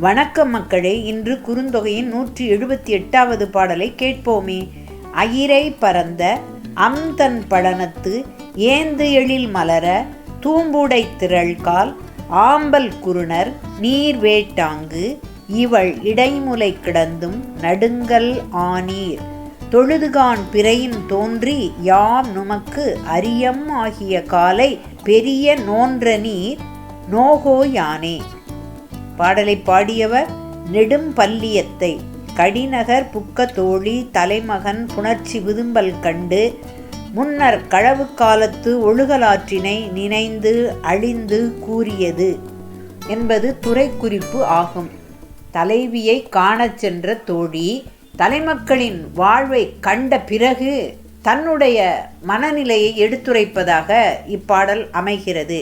வணக்கம் மக்களே இன்று குறுந்தொகையின் நூற்றி எழுபத்தி எட்டாவது பாடலை கேட்போமே. அயிரை பரந்த அம்தன் படனத்து ஏந்து எழில் மலர தூம்புடை திரள்கால் ஆம்பல் குருணர் நீர் வேட்டாங்கு இவள் இடைமுலை கிடந்தும் நடுங்கல் ஆனீர். தொழுதுகான் பிறையின் தோன்றி யாம் நுமக்கு அரியம் ஆகிய காலை பெரிய நோன்ற நீர் நோகோ யானே. பாடலை பாடியவர் நெடும்பல்லியத்தை கடிநகர் புக்க தோழி தலைமகன் புணர்ச்சி விதும்பல் கண்டு முன்னர் களவு காலத்து ஒழுகலாற்றினை நினைந்து அழிந்து கூறியது என்பது துறைக்குறிப்பு ஆகும். தலைவியை காணச் சென்ற தோழி தலைமக்களின் வாழ்வை கண்ட பிறகு தன்னுடைய மனநிலையை எடுத்துரைப்பதாக இப்பாடல் அமைகிறது.